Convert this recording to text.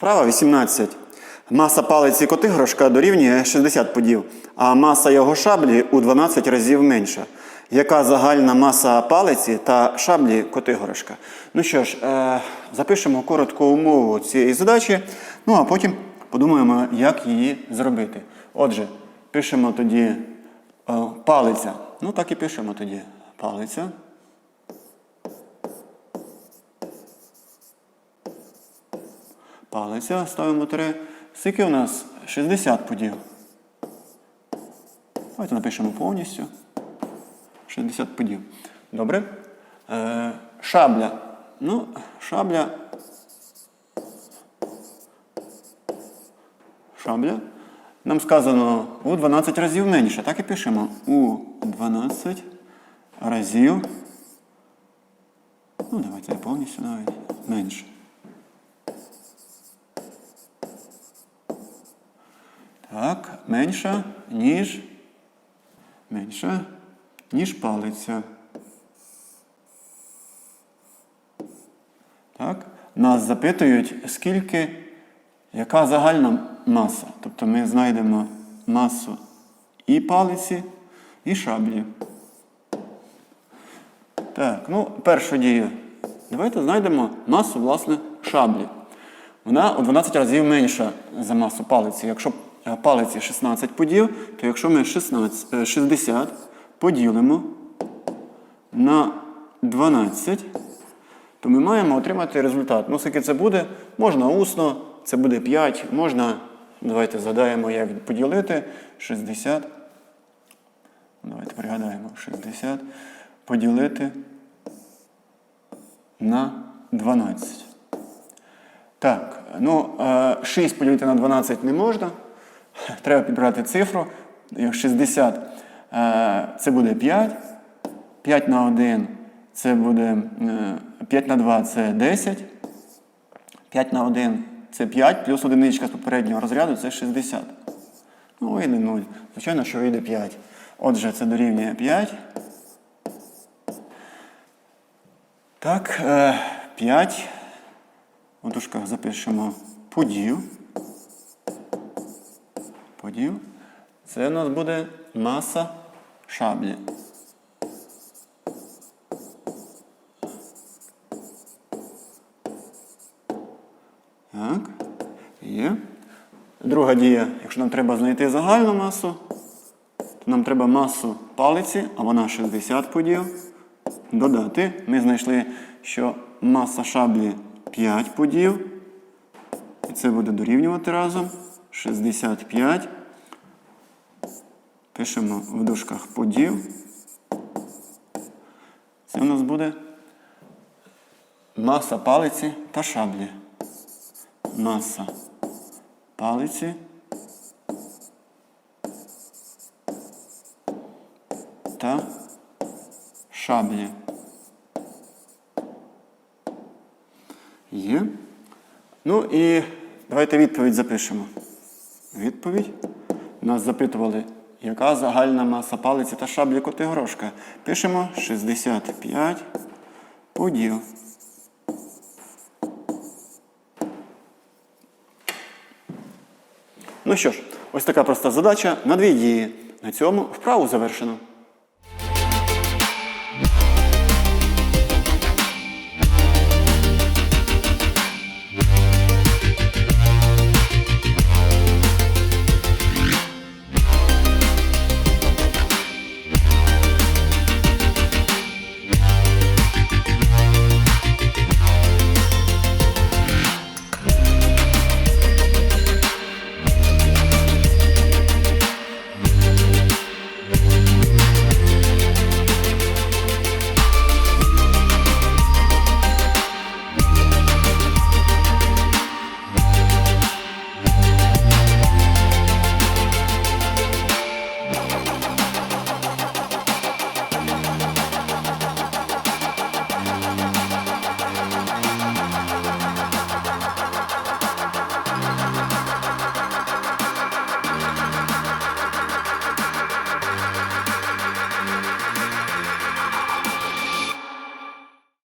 Вправа 18. Маса палиці Котигрошка дорівнює 60 подів, а маса його шаблі у 12 разів менша. Яка загальна маса палиці та шаблі Котигорошка? Ну що ж, е, запишемо коротку умову цієї задачі, ну а потім подумаємо, як її зробити. Отже, пишемо тоді е, палиця. Ну так і пишемо тоді. Палиця. Палиця, ставимо 3. Скільки у нас? 60 подів. Давайте напишемо повністю. 60 подів. Добре. Е, шабля. Ну, шабля. Шабля. Нам сказано у 12 разів менше. Так і пишемо. У 12 разів. Ну, давайте повністю навіть менше. Так, менша, ніж. Менша, ніж палиця. Так. Нас запитують, скільки, яка загальна маса. Тобто ми знайдемо масу і палиці, і шаблі. Так, ну, першу дію. Давайте знайдемо масу, власне, шаблі. Вона у 12 разів менша за масу палиці. Якщо палиці 16 поділ, то якщо ми 16, е, 60 поділимо на 12, то ми маємо отримати результат. Ну, скільки це буде, можна усно, це буде 5, можна, давайте згадаємо, як поділити 60. Давайте пригадаємо 60 поділити на 12. Так, ну, е, 6 поділити на 12 не можна. Треба підбирати цифру. 60 е, це буде 5. 5 на 1 це буде е, 5 на 2 це 10. 5 на 1 це 5, плюс одиничка з попереднього розряду це 60. Ну, вийде 0. Звичайно, що вийде 5. Отже, це дорівнює 5. Так, е, 5. У дужках запишемо подів. Подів. Це у нас буде маса шаблі. Так, є. Друга дія, якщо нам треба знайти загальну масу, то нам треба масу палиці, а вона 60 поділ. Додати. Ми знайшли, що маса шаблі 5 поділ. І це буде дорівнювати разом. 65. Пишемо в дужках поділ. Це у нас буде маса палиці та шаблі. Маса палиці та шаблі. Є. Ну і давайте відповідь запишемо. Відповідь. Нас запитували, яка загальна маса палиці та шаблі Котигорошка. Пишемо 65 поділ. Ну що ж, ось така проста задача на дві дії. На цьому вправу завершено.